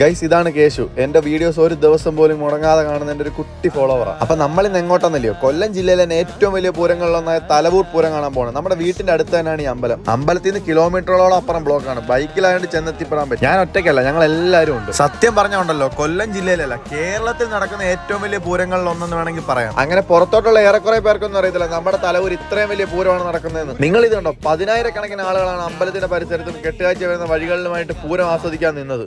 Guys ഇതാണ് കേശു. എന്റെ videos ഒരു ദിവസം പോലും മുടങ്ങാതെ കാണുന്ന എന്റെ ഒരു കുട്ടി ഫോളോവറാണ് അപ്പൊ നമ്മൾ ഇന്ന് എങ്ങോട്ടാന്നല്ലയോ? കൊല്ലം ജില്ലയിലെ തന്നെ ഏറ്റവും വലിയ പൂരങ്ങളിലൊന്നായ തലവൂർ പൂരം കാണാൻ പോകണം നമ്മുടെ വീട്ടിന്റെ അടുത്ത് തന്നെയാണ് ഈ അമ്പലം. അമ്പലത്തിൽ നിന്ന് കിലോമീറ്ററോളം അപ്പുറം ബ്ലോക്കാണ് ബൈക്കിലായിട്ട് ചെന്നെത്തിപ്പെടാൻ പറ്റും. ഞാൻ ഒറ്റയ്ക്കല്ല ഞങ്ങൾ എല്ലാവരും ഉണ്ട്. സത്യം പറഞ്ഞുണ്ടല്ലോ കൊല്ലം ജില്ലയിലല്ല കേരളത്തിൽ നടക്കുന്ന ഏറ്റവും വലിയ പൂരങ്ങളിൽ ഒന്നെന്ന് വേണമെങ്കിൽ പറയാം. അങ്ങനെ പുറത്തോട്ടുള്ള ഏറെക്കുറെ പേർക്കൊന്നും അറിയത്തില്ല. നമ്മുടെ തലവൂർ ഇത്രയും വലിയ പൂരമാണ് നടക്കുന്നതെന്ന്. നിങ്ങൾ ഇത് കണ്ടോ? പതിനായിരക്കണക്കിന് ആളുകളാണ് അമ്പലത്തിന്റെ പരിസരത്തും കെട്ടുകാഴ്ച വരുന്ന വഴികളിലുമായിട്ട് പൂരം ആസ്വദിക്കാൻ നിന്നത്.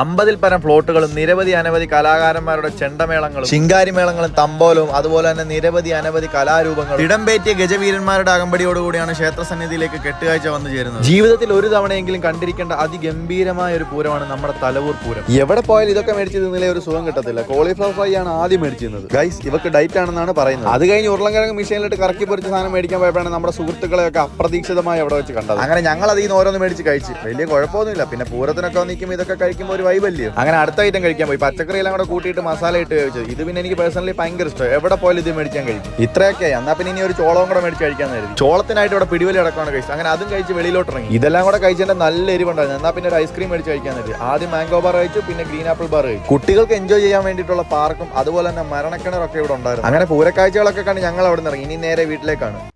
അമ്പതിൽ പരം ഫ്ലോട്ടുകളും നിരവധി അനവധി കലാകാരന്മാരുടെ ചെണ്ടമേളങ്ങളും ശിങ്കാരിമേളങ്ങളും തമ്പോലവും അതുപോലെ തന്നെ നിരവധി അനവധി കലാരൂപങ്ങളും ഇടംപേറ്റിയ ഗജവീരന്മാരുടെ അകമ്പടിയോടുകൂടിയാണ് ക്ഷേത്രസന്നിധിയിലേക്ക് കെട്ടുകാഴ്ച വന്നു ചേരുന്നത്. ജീവിതത്തിൽ ഒരു തവണയെങ്കിലും കണ്ടിരിക്കേണ്ട അതിഗംഭീരമായ ഒരു പൂരമാണ് നമ്മുടെ തലവൂർ പൂരം. എവിടെ പോയാലും ഇതൊക്കെ മേടിച്ച് തിന്നില്ലേ ഒരു സുഖം കിട്ടത്തില്ല. കോളിഫ്ലവർ ഫ്രൈ ആണ് ആദ്യം മേടിച്ചിരുന്നത്. ഗൈസ് ഇവക്ക് ഡയറ്റ് ആണെന്നാണ് പറയുന്നത്. അത് കഴിഞ്ഞ് ഉരുളൻകിഴങ്ങ് മിഷീനിലിട്ട് കറക്കി പൊരിച്ച സാധനം മേടിക്കാൻ പോയപ്പോഴാണ് നമ്മുടെ സുഹൃത്തുക്കളെയൊക്കെ അപ്രതീക്ഷിതമായി അവിടെ വെച്ച് കണ്ടത്. അങ്ങനെ ഞങ്ങൾ അതിൽ നിന്ന് ഓരോന്ന് മേടിച്ച് കഴിച്ച്. വലിയ കുഴപ്പമൊന്നുമില്ല. പിന്നെ പൂരത്തിനൊക്കെ നിൽക്കുമ്പോൾ ഇതൊക്കെ കഴിക്കുമ്പോൾ ഒരു വൈബല്ലേ അങ്ങനെ അടുത്ത ഐറ്റം കഴിക്കാൻ പോയി. പച്ചക്കറി എല്ലാം കൂടെ കൂട്ടിയിട്ട് മസാല ഇട്ട് കഴിച്ചത് ഇത് പിന്നെ എനിക്ക് പേഴ്സണലി ഭയങ്കര ഇഷ്ടം. എവിടെ പോയാലും ഇത് മേടിക്കാൻ കഴിക്കും. ഇത്രയൊക്കെ എന്നാ പിന്നെ ഇനി ഒരു ചോളവും കൂടെ മേടിച്ച് കഴിക്കാൻ കരുതി ചോളത്തിനായിട്ട് ഇവിടെ പിടിവലി അടക്കമാണ് കഴിച്ചത് അങ്ങനെ അതും കഴിച്ച് വെളിയിലോട്ട് ഇറങ്ങി. ഇതെല്ലാം കൂടെ കഴിച്ചതിന്റെ നല്ല എരിവുണ്ടായിരുന്നു. എന്നാ പിന്നെ ഒരു ഐസ്ക്രീം മേടിച്ച് കഴിക്കാൻ കരുതി ആദ്യം മാംഗോ ബാർ കഴിച്ചു പിന്നെ ഗ്രീൻ ആപ്പിൾ ബാർ കഴിച്ചു. കുട്ടികൾക്ക് എൻജോയ് ചെയ്യാൻ വേണ്ടിയിട്ടുള്ള പാർക്കും അതുപോലെ തന്നെ മരണക്കിണറൊക്കെ ഇവിടെ ഉണ്ടായിരുന്നു. അങ്ങനെ പൂരക്കാഴ്ചകളൊക്കെ കണ്ട് ഞങ്ങൾ അവിടെ നിന്ന് ഇറങ്ങി. ഇനി നേരെ വീട്ടിലേക്കാണ്.